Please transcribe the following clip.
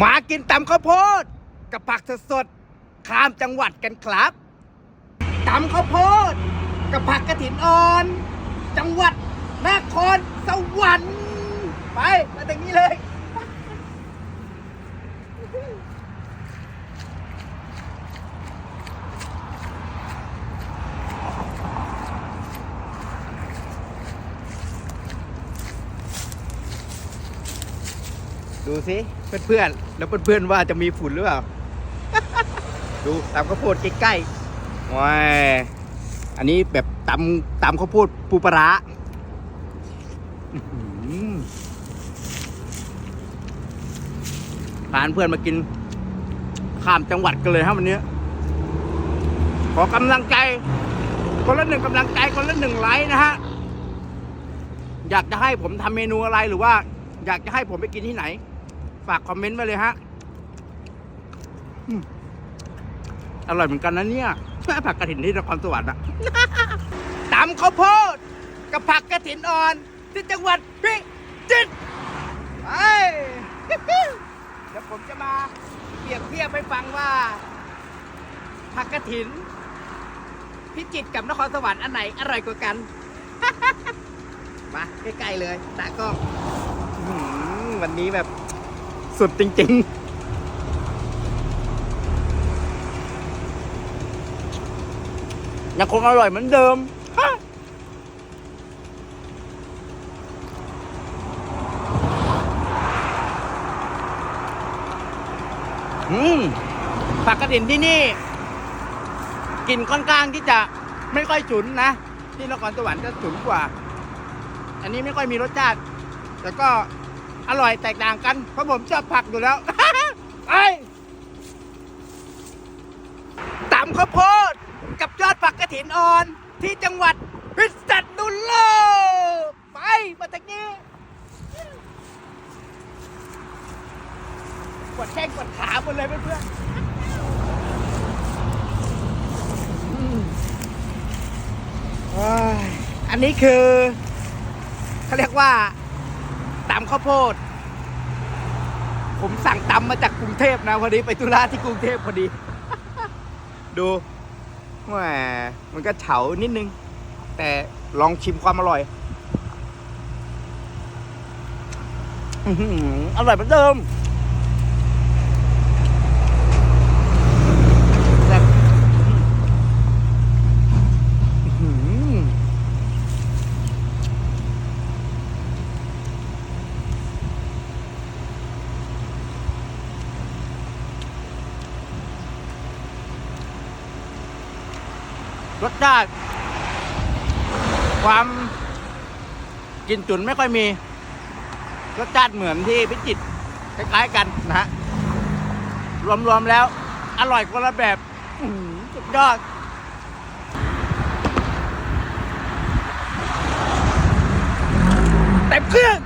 มากินตำข้าวโพดกับผักสดๆข้ามจังหวัดกันครับตำข้าวโพดกับผักกระถินอ่อน จังหวัดนครสวรรค์ไปมาตรง ดูสิเพื่อนๆแล้วเพื่อนๆว่าจะมีฝุ่นหรือเปล่า ดูตำข้าวโพดใกล้ๆว้ายอันนี้แบบตำตำข้าวโพดปูปลาร้าอื้อหือพาเพื่อนมากิน ข้ามจังหวัดกันเลยฮะวันนี้ ขอกำลังใจ คนละหนึ่งกำลังใจคนละหนึ่งไลค์นะฮะ อยากจะให้ผมทำเมนูอะไรหรือว่า อยากจะให้ผมไปกินที่ไหน ฝากคอมเมนต์ไว้เลยฮะอร่อยเหมือนกันนะเนี่ยผักกระถินที่นครสวรรค์อะตำข้าวโพดกับผักกระถินอ่อนที่จังหวัดพิจิตรไปเดี๋ยวผมจะมาเปรียบเทียบให้ฟังว่า ผักกระถิน พิจิตรกับนครสวรรค์อันไหนอร่อยกว่ากัน มาใกล้ๆเลยตากล้องวันนี้แบบ สุดจริง ๆยังคงอร่อยเหมือนเดิมฮะอืม ผักกระถินที่นี่กลิ่นค่อนข้างที่จะไม่ค่อยฉุนนะ ที่นครสวรรค์จะฉุนกว่า อันนี้ไม่ค่อยมีรสชาติ แต่ก็ อร่อยแตกต่างกัน เพราะผมชอบผักอยู่แล้วไอ้ตำข้าวโพดกับยอดผักกระถินอ่อน ที่จังหวัดพิษณุโลกไปมาทางนี้กดแข้งกดขาหมดเลยเพื่อนๆอืมว้ายอันนี้คือเขาเรียกว่า ตำข้าวโพด ผมสั่งตำมาจากกรุงเทพนะพอดีไปตุลาที่กรุงเทพพอดี ดูแหมมันก็เฉานิดนึง แต่ลองชิมความอร่อยอร่อยเหมือนเดิมแซ่บอื้อหือ รสชาติความกลินจุนไม่ค่อยมีรสชาติเหมือนที่พิจิตรคล้ายๆกันนะฮะรวมๆแล้ว อร่อยคนละแบบสุดยอดเต็มเครื่อง